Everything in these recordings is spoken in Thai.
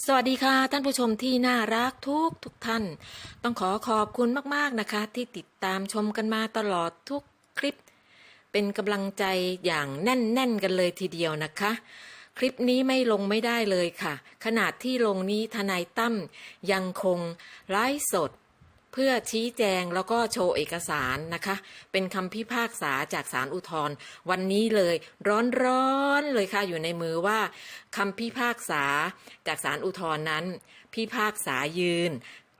สวัสดีค่ะ ท่านผู้ชมที่น่ารักทุกทุกท่าน ต้องขอขอบคุณมาก ๆ นะคะ ที่ติดตามชมกันมาตลอดทุกคลิป เป็นกำลังใจอย่างแน่น ๆ กันเลยทีเดียวนะคะ คลิปนี้ไม่ลงไม่ได้เลยค่ะ ขนาดที่ลงนี้ทนายตั้มยังคงไลฟ์สด เพื่อชี้แจงแล้วก็โชว์เอกสารนะคะ เป็นคำพิพากษาจากศาลอุทธรณ์วันนี้เลยร้อนๆเลยค่ะอยู่ในมือว่าคำพิพากษาจากศาลอุทธรณ์นั้น พิพากษายืน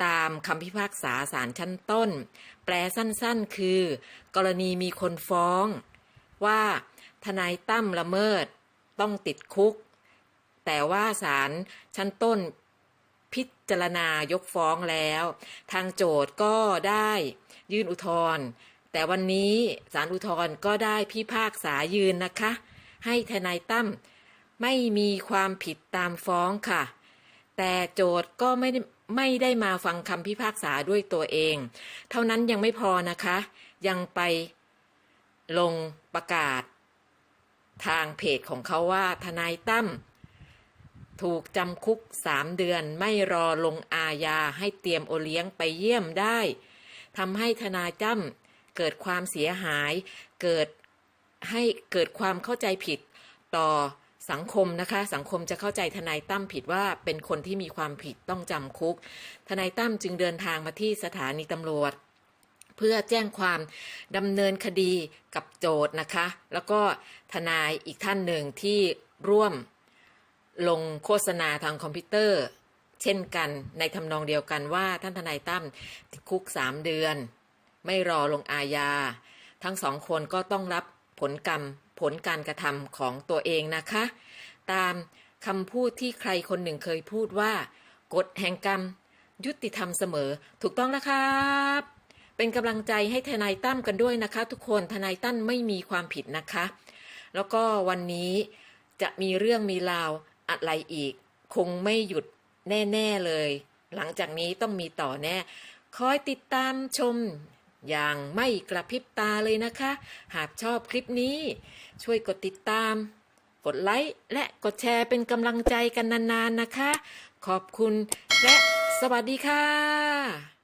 ตามคำพิพากษาศาลชั้นต้น แปลสั้นๆคือ กรณีมีคนฟ้อง ว่าทนายตั้มละเมิดต้องติดคุก แต่ว่าศาลชั้นต้น พิจารณายกฟ้องแล้ว ทางโจทย์ก็ได้ยื่นอุทธรณ์แต่วันนี้ศาลอุทธรณ์ก็ได้พิพากษายืนนะคะ ให้ทนายตั้มไม่มีความผิดตามฟ้องค่ะ แต่โจทย์ก็ไม่ได้ไม่ได้มาฟังคำพิพากษาด้วยตัวเอง เท่านั้นยังไม่พอนะคะ ยังไปลงประกาศ ทางเพจของเขาว่าทนายตั้ม ถูกจำคุกสามเดือนไม่รอลงอาญาให้เตรียมโอเลี้ยงไปเยี่ยมได้ทำให้ทนายจ้ำเกิดความเสียหายเกิดให้เกิดความเข้าใจผิดต่อสังคมนะคะ สังคมจะเข้าใจทนายตั้มผิดว่าเป็นคนที่มีความผิดต้องจำคุก ทนายตั้มจึงเดินทางมาที่สถานีตำรวจ เพื่อแจ้งความดำเนินคดีกับโจทย์นะคะ แล้วก็ทนายอีกท่านหนึ่งที่ร่วม ลงโฆษณาทางคอมพิวเตอร์ เช่นกันในทำนองเดียวกันว่าท่านทนายตั้มติดคุกสามเดือน ไม่รอลงอาญา ทั้งสองคนก็ต้องรับผลกรรมผลการกระทำของตัวเองนะคะ ตามคำพูดที่ใครคนหนึ่งเคยพูดว่า กฎแห่งกรรม ยุติธรรมเสมอถูกต้องแล้วครับเป็นกำลังใจให้ทนายตั้มกันด้วยนะคะ ทุกคนทนายตั้มไม่มีความผิดนะคะ แล้วก็วันนี้จะมีเรื่องมีราว อะไรอีก คงไม่หยุดแน่ๆเลย หลังจากนี้ต้องมีต่อแน่ คอยติดตามชมอย่างไม่กระพริบตาเลยนะคะ หากชอบคลิปนี้ ช่วยกดติดตาม กดไลค์และกดแชร์เป็นกำลังใจกันนานๆนะคะ ขอบคุณและสวัสดีค่ะ